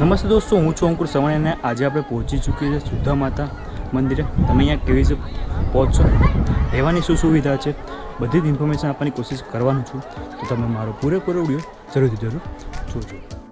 નમસ્તે દોસ્તો, હું છું અંકુર સવાણી આજે આપણે પહોંચી ચૂકીએ છીએ સુધા માતા મંદિરે. તમે અહીંયા કેવી રીતે પહોંચશો? રહેવાની શું સુવિધા છે? બધી જ ઇન્ફોર્મેશન આપવાની કોશિશ કરવાનું છું. તો તમે મારો પૂરેપૂરો વીડિયો જરૂરથી જરૂર જોજો.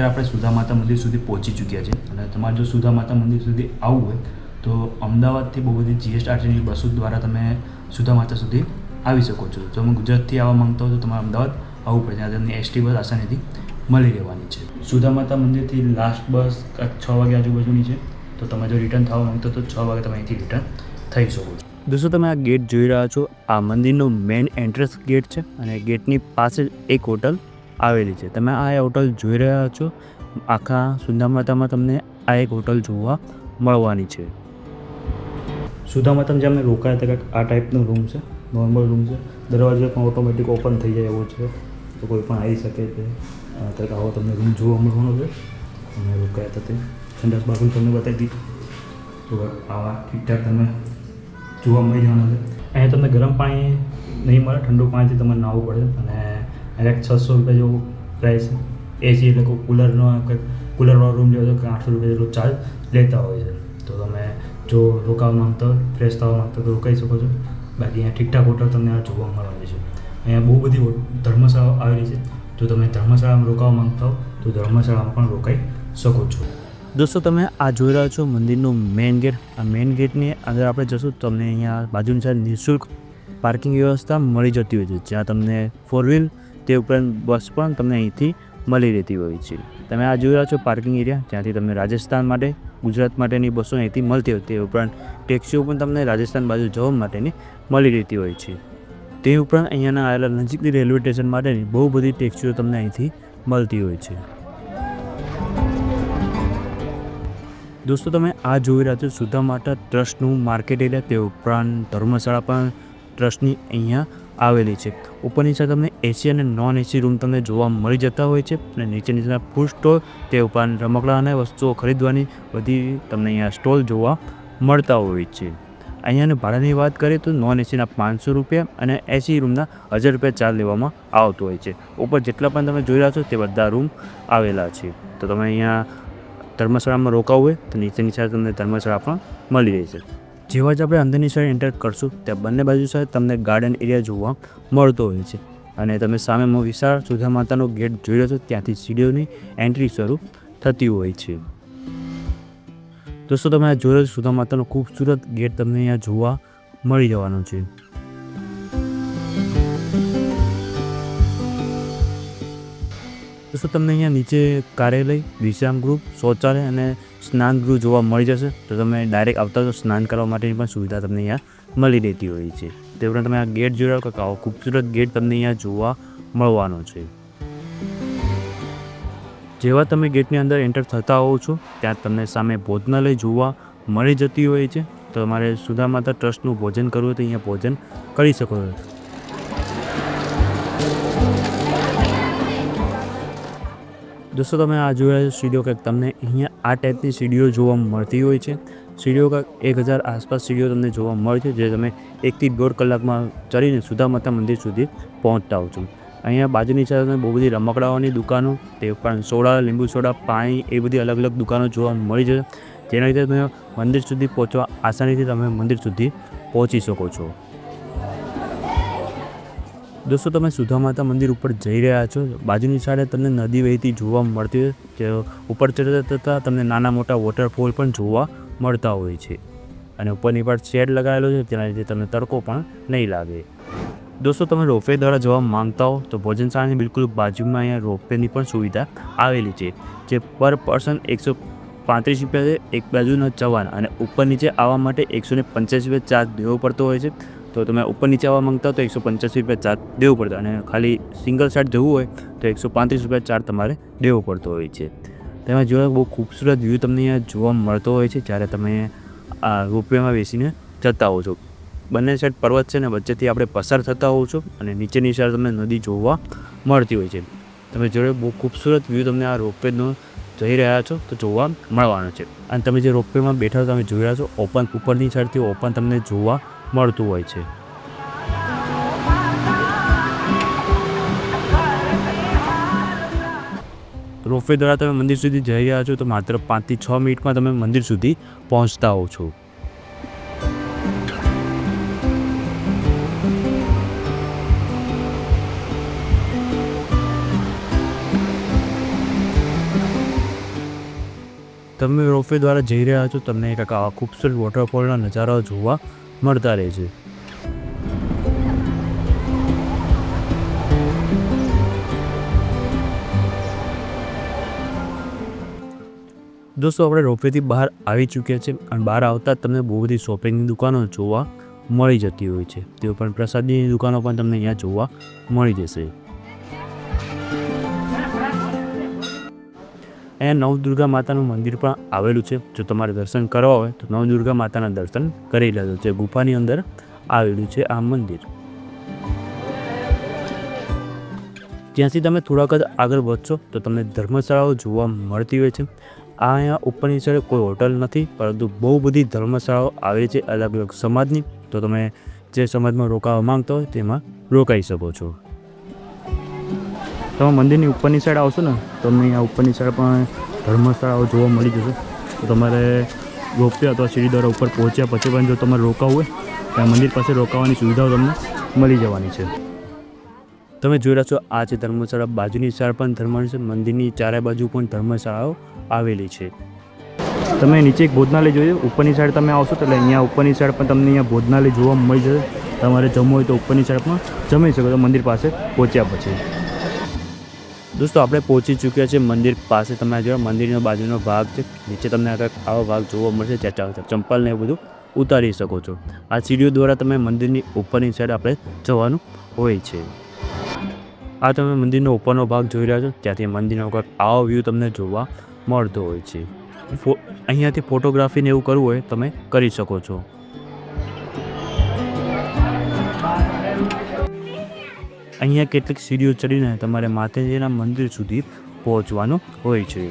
અત્યારે આપણે સુધા માતા મંદિર સુધી પહોંચી ચૂક્યા છે. અને તમારે જો સુધા માતા મંદિર સુધી આવવું હોય, તો અમદાવાદથી બહુ બધી જીએસઆરટીની બસો દ્વારા તમે સુધા માતા સુધી આવી શકો છો. જો તમે ગુજરાતથી આવવા માંગતા હો, તો તમારે અમદાવાદ આવવું પડે. ત્યાં તમને એસટી બસ આસાનીથી મળી રહેવાની છે. સુધા માતા મંદિરથી લાસ્ટ બસ છ વાગે આજુબાજુની છે. તો તમે જો રિટર્ન થવા માંગતો તો છ વાગે તમે અહીંથી રિટર્ન થઈ શકો છો. દોસ્તો, તમે આ ગેટ જોઈ રહ્યા છો. આ મંદિરનો મેઇન એન્ટ્રન્સ ગેટ છે અને ગેટની પાસે એક હોટલ આવેલી છે. તમે આ હોટલ જોઈ રહ્યા છો. આખા સુંદા માતામાં તમને આ એક હોટલ જોવા મળવાની છે. સુધા માતામાં જે અમે રોકાયા હતા આ ટાઈપનો રૂમ છે નોર્મલ રૂમ છે. દરવાજો પણ ઓટોમેટિક ઓપન થઈ જાય એવો છે. તો કોઈ પણ આવી શકે છે. અત્યારે આવો તમને રૂમ જોવા મળવાનો છે. અમે રોકાયા હતા તે. સંડાસ બાથરૂમ તમને બતાવી દીધી. તો આવા ઠીકઠાક તમે જોવા મળી જવાના છે. અહીંયા તમને ગરમ પાણી નહીં મળે, ઠંડુ પાણીથી તમારે નાહવું પડે અને અહીંયા છસો રૂપિયા જેવું પ્રાઇસ એસી એટલે કોઈ કુલરનો કંઈક કુલરવાળો રૂમ લેવો તો કે આઠસો રૂપિયા જેટલો ચાર્જ લેતા હોય છે. તો તમે જો રોકાવા માંગતા ફ્રેશ થવા માંગતા તો રોકાઈ શકો છો. બાકી અહીંયા ઠીકઠાક હોટલ તમને આ જોવા મળવાની છે. અહીંયા બહુ બધી ધર્મશાળાઓ આવેલી છે. જો તમે ધર્મશાળામાં રોકાવા માંગતા હો, તો ધર્મશાળામાં પણ રોકાઈ શકો છો. દોસ્તો, તમે આ જોઈ રહ્યા છો મંદિરનું મેઇન ગેટ આ મેઇન ગેટની અંદર આપણે જશું તમને અહીંયા બાજુની સાઈડ નિઃશુલ્ક પાર્કિંગ વ્યવસ્થા મળી જતી હોય છે. જ્યાં તમને ફોર વ્હીલ તે ઉપરાંત બસ પણ તમને અહીંથી મળી રહેતી હોય છે. તમે આ જોઈ રહ્યા છો પાર્કિંગ એરિયા, જ્યાંથી તમને રાજસ્થાન માટે, ગુજરાત માટેની બસો અહીંથી મળતી હોય, તે ઉપરાંત ટેક્સીઓ પણ તમને રાજસ્થાન બાજુ જવા માટેની મળી રહેતી હોય છે. તે ઉપરાંત અહીંયાના આવેલા નજીકની રેલવે સ્ટેશન માટેની બહુ બધી ટેક્સીઓ તમને અહીંથી મળતી હોય છે. દોસ્તો, તમે આ જોઈ રહ્યા છો સુધા માતા ટ્રસ્ટનું માર્કેટ એરિયા, તે ઉપરાંત ધર્મશાળા પણ ટ્રસ્ટની અહીંયા આવેલી છે. ઉપરની સાઈડ તમને એસી અને નોન એસી રૂમ તમને જોવા મળી જતા હોય છે અને નીચે નીચેના ફૂડ સ્ટોલ તે ઉપરાંત રમકડા અને વસ્તુઓ ખરીદવાની બધી તમને અહીંયા સ્ટોલ જોવા મળતા હોય છે. અહીંયાની ભાડાની વાત કરીએ તો નોન એસીના પાંચસો રૂપિયા અને એસી રૂમના હજાર રૂપિયા ચાર્જ લેવામાં આવતો હોય છે. ઉપર જેટલા પણ તમે જોઈ રહ્યા છો તે બધા રૂમ આવેલા છે. તો તમે અહીંયા ધર્મશાળામાં રોકાવું હોય તો નીચેની સાઈડ તમને ધર્મશાળા પણ મળી રહેશે જેવા જ આપણે અંદરની સાઈડ એન્ટર કરશું, ત્યાં બંને બાજુ સાઈડ તમને ગાર્ડન એરિયા જોવા મળતો હોય છે. અને તમે સામેમાં વિશાળ સુધા માતાનો ગેટ જોઈ રહ્યો છો, ત્યાંથી સીડીઓની એન્ટ્રી શરૂ થતી હોય છે. દોસ્તો, તમે આ છો, સુધા માતાનો ખૂબસૂરત ગેટ તમને અહીંયા જોવા મળી જવાનો છે. દોસ્તો તમને અહીંયા નીચે કાર્યાલય, વિશ્રામ ગૃહ, શૌચાલય અને સ્નાન ગૃહ જોવા મળી જશે. તો તમે ડાયરેક્ટ આવતા તો સ્નાન કરવા માટેની પણ સુવિધા તમને અહીંયા મળી રહેતી હોય છે. તે ઉપરાંત તમે આ ગેટ જોડાવો કે આવો ખૂબસૂરત ગેટ તમને અહીંયા જોવા મળવાનો છે. જેવા તમે ગેટની અંદર એન્ટર થતા હોવ છો, ત્યાં તમને સામે ભોજનાલય જોવા મળી જતી હોય છે. તો તમારે સુધા માતા ટ્રસ્ટનું ભોજન કરવું હોય તો અહીંયા ભોજન કરી શકો છો. દોસ્તો, તમે આ જોયા સીડીઓ કંઈક તમને. અહીંયા આ ટાઈપની સીડીઓ જોવા મળતી હોય છે. સીડીઓ કંઈક એક હજાર આસપાસ સીડીઓ તમને જોવા મળે છે, જે તમે એકથી દોઢ કલાકમાં ચડીને સુધામાતા મંદિર સુધી પહોંચતા હો છો. અહીંયા બાજુની સાઈડ બહુ બધી રમકડાઓની દુકાનો, તે ઉપરાંત સોડા, લીંબુ સોડા, પાણી, એ બધી અલગ અલગ દુકાનો જોવા મળી જશે જેના લીધે તમે મંદિર સુધી પહોંચવા આસાનીથી તમે મંદિર સુધી પહોંચી શકો છો. દોસ્તો, તમે સુધા માતા મંદિર ઉપર જઈ રહ્યા છો. બાજુની સાઈડે તમને નદી વહેતી જોવા મળતી હોય કે ઉપર ચડતા થતાં તમને નાના મોટા વોટરફોલ પણ જોવા મળતા હોય છે. અને ઉપરની part શેડ લગાવેલો છે તેના લીધે તમને તડકો પણ નહીં લાગે. દોસ્તો, તમે રોપવે દ્વારા જવા માંગતા હો, તો ભોજનશાળાની બિલકુલ બાજુમાં અહીંયા રોપવેની પણ સુવિધા આવેલી છે. જે પર પર્સન એકસો પાંત્રીસ રૂપિયા છે, એક બાજુના જવાના અને ઉપર નીચે આવવા માટે એકસો ને પંચ્યાસી રૂપિયા ચાર્જ દેવો પડતો હોય છે. તો તમે ઉપર નીચે આવવા માંગતા હો તો એકસો પંચ્યાસી રૂપિયા ચાર્જ દેવું પડતો અને ખાલી સિંગલ સાઈડ જવું હોય તો એકસો પાંત્રીસ રૂપિયા ચાર્જ તમારે દેવો પડતો હોય છે. તેમાં જોવા, બહુ ખૂબસૂરત વ્યૂ તમને જોવા મળતો હોય છે જ્યારે તમે આ રોપવેમાં બેસીને જતા હો છો. બંને સાઈડ પર્વત છે ને, વચ્ચેથી આપણે પસાર થતા હોવ છો અને નીચેની સાઈડ તમને નદી જોવા મળતી હોય છે. તમે જોડે બહુ ખૂબસૂરત વ્યૂ તમને આ રોપવેનો જઈ રહ્યા છો તો જોવા મળવાનો છે. અને તમે જે રોપવેમાં બેઠા છો, તમે જોઈ રહ્યા છો ઓપન ઉપરની સાઈડથી ઓપન તમને જોવા મળતું હોય છે. રોપવે દ્વારા તમે મંદિર સુધી જઈ રહ્યા છો તો માત્ર પાંચથી છ મિનિટમાં તમે મંદિર સુધી પહોંચતા હો છો. તમે રોપવે દ્વારા જઈ રહ્યા છો, તમને એક આ ખૂબસૂરત વોટરફોલના નજારા જોવા મળતા રહે છે. દોસ્તો, આપણે રોપવેથી બહાર આવી ચૂક્યા છે અને બહાર આવતા તમને બહુ બધી શોપિંગની દુકાનો જોવા મળી જતી હોય છે. તેઓ પણ પ્રસાદીની દુકાનો પણ તમને અહીંયા જોવા મળી જશે. અહીંયા નવદુર્ગા માતાનું મંદિર પણ આવેલું છે. જો તમારે દર્શન કરવા હોય તો નવદુર્ગા માતાના દર્શન કરી લેજો. છે ગુફાની અંદર આવેલું છે આ મંદિર. ત્યાંથી તમે થોડાક જ આગળ વધશો તો તમને ધર્મશાળાઓ જોવા મળતી હોય છે. આ અહીંયા ઉપરની સાઈડ કોઈ હોટલ નથી, પરંતુ બહુ બધી ધર્મશાળાઓ આવે છે અલગ અલગ સમાજની. તો તમે જે સમાજમાં રોકાવા માંગતા હોય તેમાં રોકાઈ શકો છો. તમે મંદિરની ઉપરની સાઈડ આવશો ને તમને અહીંયા ઉપરની સાઈડ પણ ધર્મશાળાઓ જોવા મળી જશે. તો તમારે રોપવે અથવા સીડીદ્વારા ઉપર પહોંચ્યા પછી પણ જો તમારે રોકાવું હોય ત્યાં મંદિર પાસે રોકાવાની સુવિધાઓ તમને મળી જવાની છે. તમે જોઈ રહ્યા છો, આ છે ધર્મશાળા બાજુની સાઈડ પણ ધર્મશાળા મંદિરની ચારે બાજુ પણ ધર્મશાળાઓ આવેલી છે. તમે નીચે એક ભોજનાલય જોઈએ, ઉપરની સાઈડ તમે આવશો એટલે અહીંયા ઉપરની સાઈડ પણ તમને અહીંયા ભોજનાલય જોવા મળી જશે. તમારે જમવું હોય તો ઉપરની સાઈડ પણ જમી શકો તો મંદિર પાસે પહોંચ્યા પછી. દોસ્તો, આપણે પહોંચી ચૂક્યા છે મંદિર પાસે. તમે આ મંદિરનો બાજુનો ભાગ છે. નીચે તમને આવો ભાગ જોવા મળશે જ્યાં ચાલો ચંપલ ને એ બધું ઉતારી શકો છો. આ સીડીઓ દ્વારા તમે મંદિરની ઉપરની સાઈડ આપણે જવાનું હોય છે. આ તમે મંદિરનો ઉપરનો ભાગ જોઈ રહ્યા છો. ત્યાંથી મંદિરનો કંઈક આવો વ્યૂ તમને જોવા મળતો હોય છે. અહીંયાથી ફોટોગ્રાફીને એવું કરવું હોય, તમે કરી શકો છો. અહીંયા કેટલીક સીડીઓ ચડીને તમારે માતાજીના મંદિર સુધી પહોંચવાનું હોય છે.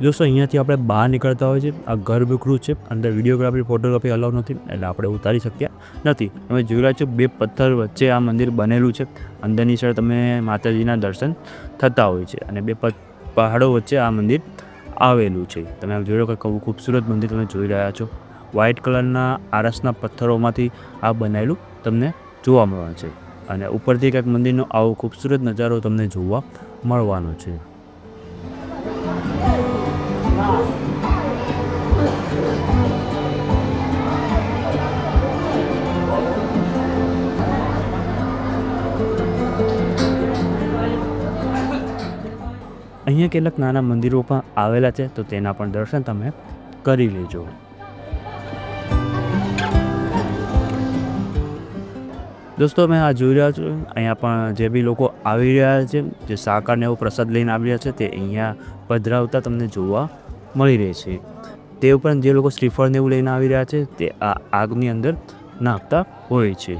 દોસ્તો, અહીંયાથી આપણે બહાર નીકળતા હોય છે. આ ગર્ભગૃહ છે. અંદર વિડીયોગ્રાફી, ફોટોગ્રાફી અલાઉ નથી, એટલે આપણે ઉતારી શક્યા નથી. તમે જોઈ રહ્યા છો, બે પથ્થર વચ્ચે આ મંદિર બનેલું છે. અંદરની સાઈડ તમે માતાજીના દર્શન થતા હોય છે અને બે પહાડો વચ્ચે આ મંદિર આવેલું છે. તમે જોઈ રહ્યો કે ખૂબ ખૂબસૂરત મંદિર તમે જોઈ રહ્યા છો. વ્હાઇટ કલરના આરસના પથ્થરોમાંથી આ બનાવેલું તમને જોવા મળવાનું છે. અને ઉપરથી કંઈક મંદિરનો આવો ખૂબસૂરત નજારો તમને જોવા મળવાનો છે. અહીંયા કેટલાક નાના મંદિરો પણ આવેલા છે, તો તેના પણ દર્શન તમે કરી લેજો. દોસ્તો, મેં આ જોઈ રહ્યા છું. અહીંયા પણ જે બી લોકો આવી રહ્યા છે, જે સાકારને એવો પ્રસાદ લઈને આવી રહ્યા છે, તે અહીંયા પધરાવતા તમને જોવા મળી રહે છે. તે ઉપરાંત જે લોકો શ્રીફળને એવું લઈને આવી રહ્યા છે, તે આ આગની અંદર નાખતા હોય છે.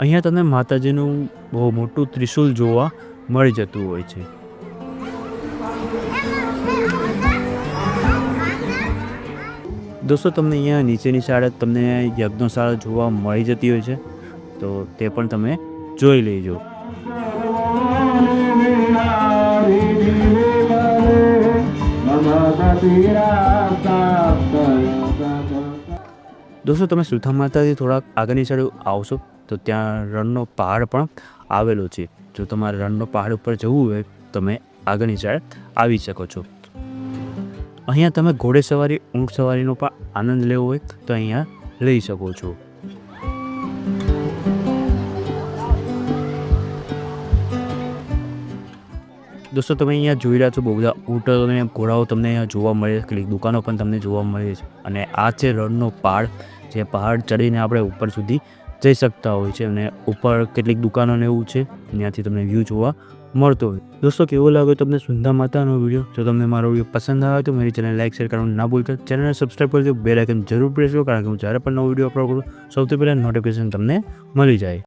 અહીંયા તમને માતાજીનું બહુ મોટું ત્રિશુલ જોવા મળી જતું હોય છે. દોસ્તો, તમને અહીંયા નીચેની સાઈડ તમને યજ્ઞશાળા જોવા મળી જતી હોય છે. તો તે પણ તમે જોઈ લેજો. દોસ્તો, તમે સુથા માતાથી થોડાક આગળની સાઈડ આવશો, તો ત્યાં રણનો પહાડ પણ આવેલો છે. જો તમારે રણનો પહાડ ઉપર જવું હોય તમે આગળની સાઈડ આવી શકો છો. અહીંયા તમે ઘોડે સવારી, ઊંટ સવારીનો પણ આનંદ લેવો હોય તો અહીંયા લઈ શકો છો. દોસ્તો, તમે અહીંયા જોઈ રહ્યા છો બહુ બધા ઊંટો અને ઘોડાઓ તમને અહીંયા જોવા મળે છે. કેટલીક દુકાનો પણ તમને જોવા મળે છે. અને આ છે રણનો પહાડ જે પહાડ ચડીને આપણે ઉપર સુધી જઈ શકતા હોય છે. અને ઉપર કેટલીક દુકાનો ને એવું છે. ત્યાંથી તમને વ્યૂ જોવા મળતો હોય. દોસ્તો, કેવો લાગ્યો તમને સુંદા માતાનો વીડિયો જો તમને મારો વીડિયો પસંદ આવે તો મારી ચેનલ લાઈક શેર કરવાનું ના ભૂલતા. ચેનલને સબસ્ક્રાઈબ કરજો બે લાઇકન જરૂર પ્રેસ કરો, કારણ કે હું જ્યારે પણ નવો વીડિયો અપલોડ કરું સૌથી પહેલાં નોટિફિકેશન તમને મળી જાય.